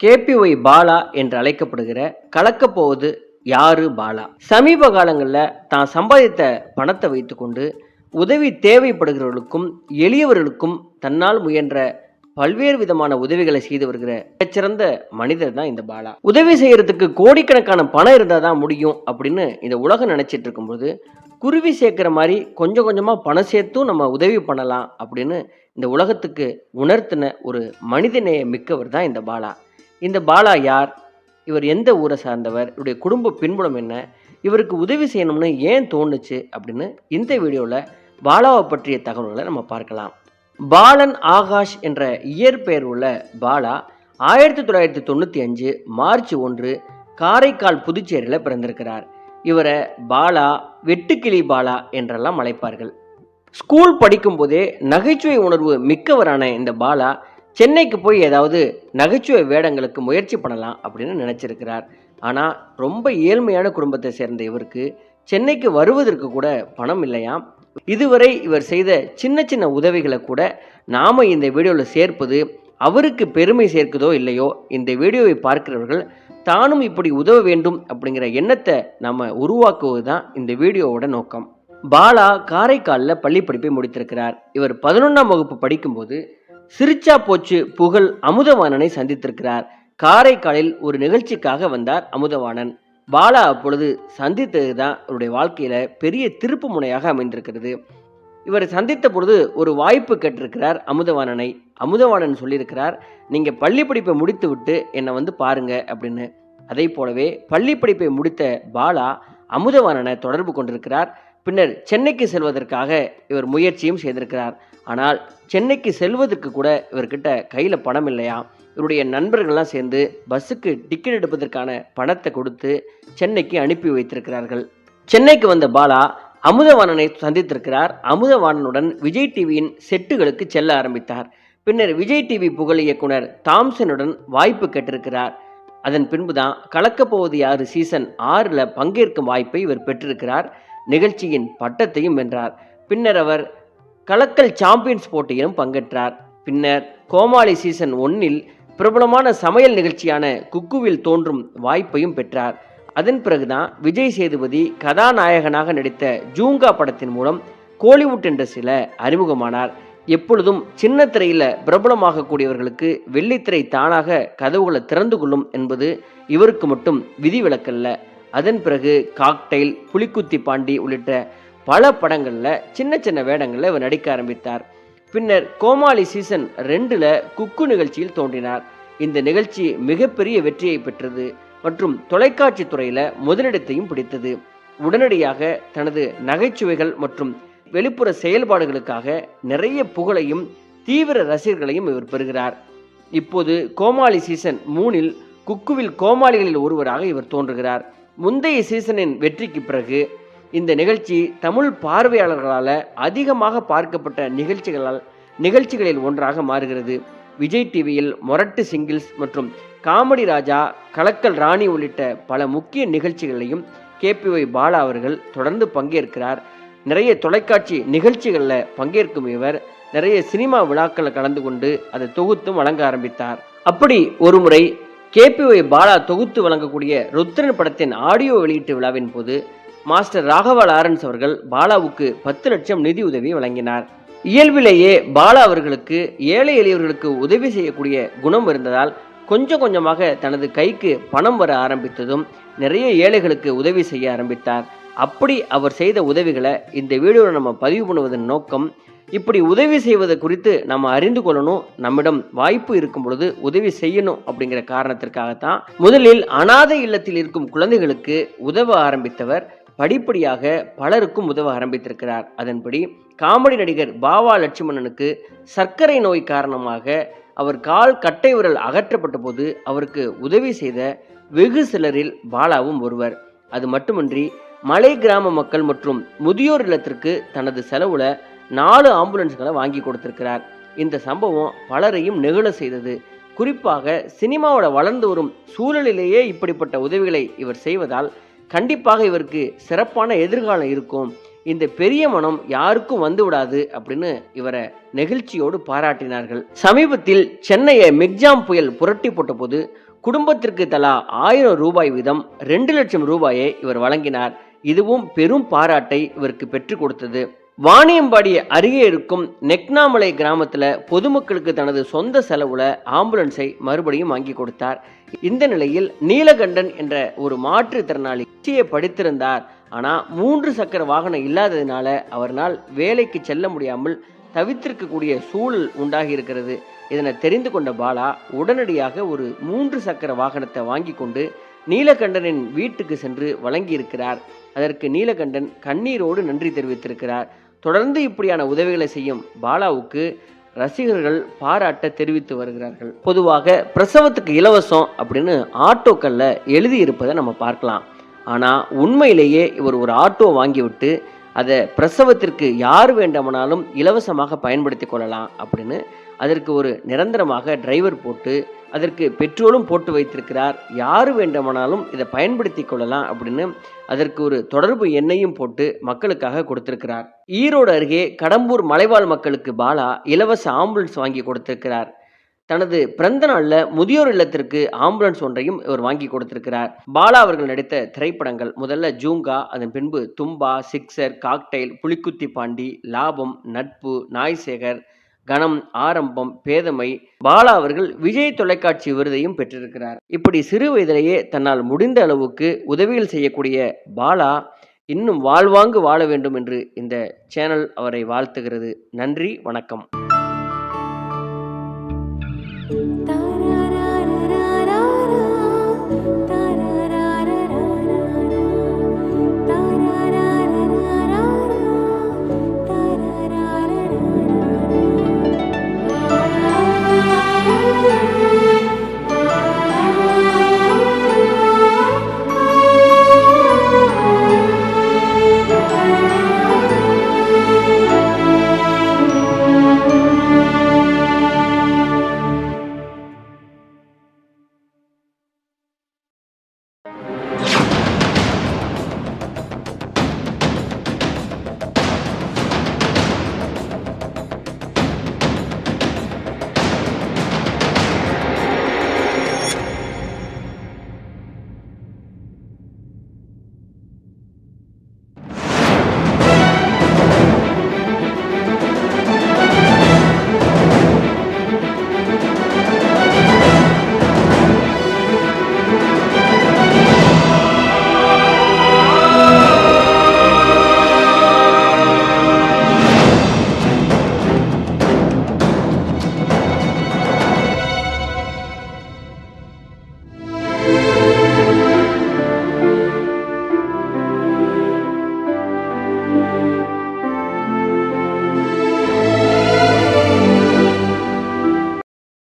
KPY Bala என்று அழைக்கப்படுகிற கலக்கப்போவது யாரு பாலா? சமீப காலங்களில் தான் சம்பாதித்த பணத்தை வைத்துக்கொண்டு உதவி தேவைப்படுகிறவர்களுக்கும் எளியவர்களுக்கும் தன்னால் முயன்ற பல்வேறு விதமான உதவிகளை செய்து வருகிற மிகச்சிறந்த மனிதர் தான் இந்த பாலா. உதவி செய்யறதுக்கு கோடிக்கணக்கான பணம் இருந்தால் தான் முடியும் அப்படின்னு இந்த உலகம் நினைச்சிட்டு இருக்கும்போது குருவி சேர்க்குற மாதிரி கொஞ்சம் கொஞ்சமாக பணம் சேர்த்தும் நம்ம உதவி பண்ணலாம் அப்படின்னு இந்த உலகத்துக்கு உணர்த்தின ஒரு மனிதநேய மிக்கவர் தான் இந்த பாலா. இந்த பாலா யார்? இவர் எந்த ஊரை சார்ந்தவர்? இவருடைய குடும்ப பின்புலம் என்ன? இவருக்கு உதவி செய்யணும்னு ஏன் தோணுச்சு அப்படின்னு இந்த வீடியோவில் பாலாவை பற்றிய தகவல்களை நம்ம பார்க்கலாம். பாலன் ஆகாஷ் என்ற இயற்பெயர் உள்ள பாலா ஆயிரத்தி தொள்ளாயிரத்தி தொண்ணூற்றி அஞ்சு மார்ச் ஒன்று காரைக்கால் புதுச்சேரியில் பிறந்திருக்கிறார். இவரை பாலா வெட்டுக்கிளி பாலா என்றெல்லாம் அழைப்பார்கள். ஸ்கூல் படிக்கும்போதே நகைச்சுவை உணர்வு மிக்கவரான இந்த பாலா சென்னைக்கு போய் ஏதாவது நகைச்சுவை வேடங்களுக்கு முயற்சி பண்ணலாம் அப்படின்னு நினச்சிருக்கிறார். ஆனால் ரொம்ப ஏழ்மையான குடும்பத்தை சேர்ந்த இவருக்கு சென்னைக்கு வருவதற்கு கூட பணம் இல்லையாம் இதுவரை இவர் செய்த சின்ன சின்ன உதவிகளை கூட நாம் இந்த வீடியோவில் சேர்ப்பது அவருக்கு பெருமை சேர்க்குதோ இல்லையோ இந்த வீடியோவை பார்க்கிறவர்கள் தானும் இப்படி உதவ வேண்டும் அப்படிங்கிற எண்ணத்தை நம்ம உருவாக்குவது தான் இந்த வீடியோவோட நோக்கம். பாலா காரைக்காலில் பள்ளி படிப்பை முடித்திருக்கிறார். இவர் பதினொன்றாம் வகுப்பு படிக்கும்போது சிரிச்சா போச்சு புகழ் அமுதவாணனை சந்தித்திருக்கிறார். காரைக்காலில் ஒரு நிகழ்ச்சிக்காக வந்தார் அமுதவாணன். பாலா அப்பொழுது சந்தித்தது தான் அவருடைய வாழ்க்கையில பெரிய திருப்பு முனையாக அமைந்திருக்கிறது. இவர் சந்தித்த பொழுது ஒரு வாய்ப்பு கேட்டிருக்கிறார் அமுதவாணனை. அமுதவாணன் சொல்லியிருக்கிறார் நீங்க பள்ளி படிப்பை முடித்து விட்டு என்னை வந்து பாருங்க அப்படின்னு. அதே போலவே பள்ளி படிப்பை முடித்த பாலா அமுதவாணனை தொடர்பு கொண்டிருக்கிறார். பின்னர் சென்னைக்கு செல்வதற்காக இவர் முயற்சியும் செய்திருக்கிறார். ஆனால் சென்னைக்கு செல்வதற்கு கூட இவர்கிட்ட கையில் பணம் இல்லையா? இவருடைய நண்பர்கள்லாம் சேர்ந்து பஸ்ஸுக்கு டிக்கெட் எடுப்பதற்கான பணத்தை கொடுத்து சென்னைக்கு அனுப்பி வைத்திருக்கிறார்கள். சென்னைக்கு வந்த பாலா அமுதவாணனை சந்தித்திருக்கிறார். அமுதவாணனுடன் விஜய் டிவியின் செட்டுகளுக்கு செல்ல ஆரம்பித்தார். பின்னர் விஜய் டிவி புகழ் இயக்குனர் தாம்சனுடன் வாய்ப்பு கேட்டிருக்கிறார். அதன் பின்புதான் கலக்கப்போவது யாரு? சீசன் ஆறில் பங்கேற்கும் வாய்ப்பை இவர் பெற்றிருக்கிறார். நிகழ்ச்சியின் பட்டத்தையும் வென்றார். பின்னர் அவர் கலக்கல் சாம்பியன்ஸ் போட்டியிலும் பங்கேற்றார். பின்னர் கோமாளி சீசன் ஒன்னில் பிரபலமான சமையல் நிகழ்ச்சியான குக்குவில் தோன்றும் வாய்ப்பையும் பெற்றார். அதன் பிறகுதான் விஜய் சேதுபதி கதாநாயகனாக நடித்த ஜூங்கா படத்தின் மூலம் கோலிவுட் இண்டஸ்ட்ரியில அறிமுகமானார். எப்பொழுதும் சின்ன திரையில பிரபலமாகக்கூடியவர்களுக்கு வெள்ளித்திரை தானாக கதவுகளை திறந்து கொள்ளும் என்பது இவருக்கு மட்டும் விதிவிலக்கல்ல. அதன் பிறகு காக்டைல் புலிக்குத்தி பாண்டி உள்ளிட்ட பல படங்களில் சின்ன சின்ன வேடங்களில் இவர் நடிக்க ஆரம்பித்தார். பின்னர் கோமாளி சீசன் ரெண்டில் குக்கு நிகழ்ச்சியில் தோன்றினார். இந்த நிகழ்ச்சி மிகப்பெரிய வெற்றியை பெற்றது மற்றும் தொலைக்காட்சி துறையில் முதலிடத்தையும் பிடித்தது. உடனடியாக தனது நகைச்சுவைகள் மற்றும் வெளிப்புற செயல்பாடுகளுக்காக நிறைய புகழையும் தீவிர ரசிகர்களையும் இவர் பெறுகிறார். இப்போது கோமாளி சீசன் மூணில் குக்குவில் கோமாளிகளில் ஒருவராக இவர் தோன்றுகிறார். முந்தைய சீசனின் வெற்றிக்கு பிறகு இந்த நிகழ்ச்சி தமிழ் பார்வையாளர்களால் அதிகமாக பார்க்கப்பட்ட நிகழ்ச்சிகளால் நிகழ்ச்சிகளில் ஒன்றாக மாறுகிறது. விஜய் டிவியில் மொரட்டு சிங்கிள்ஸ் மற்றும் காமெடி ராஜா கலக்கல் ராணி உள்ளிட்ட பல முக்கிய நிகழ்ச்சிகளையும் கேபிஒய் பாலா அவர்கள் தொடர்ந்து பங்கேற்கிறார். நிறைய தொலைக்காட்சி நிகழ்ச்சிகளில் பங்கேற்கும் இவர். நிறைய சினிமா விழாக்களில் கலந்து கொண்டு அதை தொகுத்தும் வழங்க ஆரம்பித்தார். அப்படி ஒருமுறை கேபிஒய் பாலா தொகுத்து வழங்கக்கூடிய ருத்ரன் படத்தின் ஆடியோ வெளியீட்டு விழாவின் போது மாஸ்டர் ராகவா லாரன்ஸ் அவர்கள் பாலாவுக்கு பத்து லட்சம் நிதி உதவி வழங்கினார். இயல்பிலேயே பாலா அவர்களுக்கு ஏழை எளியவர்களுக்கு உதவி செய்யக்கூடிய குணம் இருந்ததால் கொஞ்சம் கொஞ்சமாக தனது கைக்கு பணம் வர ஆரம்பித்ததும் நிறைய ஏழைகளுக்கு உதவி செய்ய ஆரம்பித்தார். அப்படி அவர் செய்த உதவிகளை இந்த வீடியோவில் நம்ம பதிவு பண்ணுவதன் நோக்கம் இப்படி உதவி செய்வது குறித்து நம்ம அறிந்து கொள்ளணும். நம்மிடம் வாய்ப்பு இருக்கும் பொழுது உதவி செய்யணும் அப்படிங்கிற காரணத்திற்காகத்தான் முதலில் அனாதை இல்லத்தில் இருக்கும் குழந்தைகளுக்கு உதவ ஆரம்பித்தவர். படிப்படியாக பலருக்கும் உதவ ஆரம்பித்திருக்கிறார். அதன்படி காமெடி நடிகர் பாவா லட்சுமணனுக்கு சர்க்கரை நோய் காரணமாக அவர் கால் கட்டை விரல் அகற்றப்பட்ட போது அவருக்கு உதவி செய்த வெகு சிலரில் பாலாவும் ஒருவர். அது மட்டுமின்றி மலை கிராம மக்கள் மற்றும் முதியோர் இல்லத்திற்கு தனது செலவுல நாலு ஆம்புலன்ஸ்களை வாங்கி கொடுத்திருக்கிறார். இந்த சம்பவம் பலரையும் நெகிழ செய்தது. குறிப்பாக சினிமாவோட வளர்ந்து வரும் சூழலிலேயே இப்படிப்பட்ட உதவிகளை இவர் செய்வதால் கண்டிப்பாக இவருக்கு சிறப்பான எதிர்காலம் இருக்கும். இந்த பெரிய மனம் யாருக்கும் வந்து விடாது அப்படின்னு இவரை நெகிழ்ச்சியோடு பாராட்டினார்கள். சமீபத்தில் சென்னையை மிக்ஜாம் புயல் புரட்டி போட்டபோது குடும்பத்திற்கு தலா ஆயிரம் ரூபாய் வீதம் ரெண்டு லட்சம் ரூபாயை இவர் வழங்கினார். இதுவும் பெரும் பாராட்டை இவருக்கு பெற்றுக் கொடுத்தது. வாணியம்பாடி அருகே இருக்கும் நெக்னாமலை கிராமத்தில் பொதுமக்களுக்கு தனது சொந்த செலவில் ஆம்புலன்ஸை மறுபடியும் வாங்கி கொடுத்தார். இந்த நிலையில் நீலகண்டன் என்ற ஒரு மாற்றுத்திறனாளி கட்சியை படித்திருந்தார். ஆனால் மூன்று சக்கர வாகனம் இல்லாததினால அவரால் வேலைக்கு செல்ல முடியாமல் தவித்திருக்கக்கூடிய சூழல் உண்டாகி இருக்கிறது இதனை தெரிந்து கொண்ட பாலா உடனடியாக ஒரு மூன்று சக்கர வாகனத்தை வாங்கி கொண்டு நீலகண்டனின் வீட்டுக்கு சென்று வழங்கியிருக்கிறார். அதற்கு நீலகண்டன் கண்ணீரோடு நன்றி தெரிவித்திருக்கிறார். தொடர்ந்து இப்படியான உதவிகளை செய்யும் பாலாவுக்கு ரசிகர்கள் பாராட்ட தெரிவித்து வருகிறார்கள். பொதுவாக பிரசவத்துக்கு இலவசம் அப்படின்னு ஆட்டோக்களில் எழுதியிருப்பதை நம்ம பார்க்கலாம். ஆனால் உண்மையிலேயே இவர் ஒரு ஆட்டோ வாங்கிவிட்டு அதை பிரசவத்திற்கு யார் வேண்டுமானாலும் இலவசமாக பயன்படுத்தி கொள்ளலாம் அப்படின்னு அதற்கு ஒரு நிரந்தரமாக டிரைவர் போட்டு அதற்கு பெட்ரோலும் போட்டு வைத்திருக்கிறார். யார் வேண்டுமானாலும் இதை பயன்படுத்தி கொள்ளலாம் அப்படின்னு அதற்கு ஒரு தொடர்பு எண்ணையும் போட்டு மக்களுக்காக கொடுத்திருக்கிறார். ஈரோடு அருகே கடம்பூர் மலைவாழ் மக்களுக்கு பாலா இலவச ஆம்புலன்ஸ் வாங்கி கொடுத்திருக்கிறார். தனது பிறந்த நாளில் முதியோர் இல்லத்திற்கு ஆம்புலன்ஸ் ஒன்றையும் இவர் வாங்கி கொடுத்திருக்கிறார். பாலா அவர்கள் நடித்த திரைப்படங்கள் முதல்ல ஜூங்கா அதன் பின்பு தும்பா சிக்ஸர் காக்டைல் புலிக்குத்தி பாண்டி லாபம் நட்பு நாய்சேகர் கணம் ஆரம்பம் பேதமை பாலா அவர்கள் விஜய் தொலைக்காட்சி விருதையும் பெற்றிருக்கிறார். இப்படி சிறு வயதிலேயே தன்னால் முடிந்த அளவுக்கு உதவிகள் செய்யக்கூடிய பாலா இன்னும் வாழ்வாங்கு வாழ வேண்டும் என்று இந்த சேனல் அவரை வாழ்த்துகிறது. நன்றி வணக்கம்.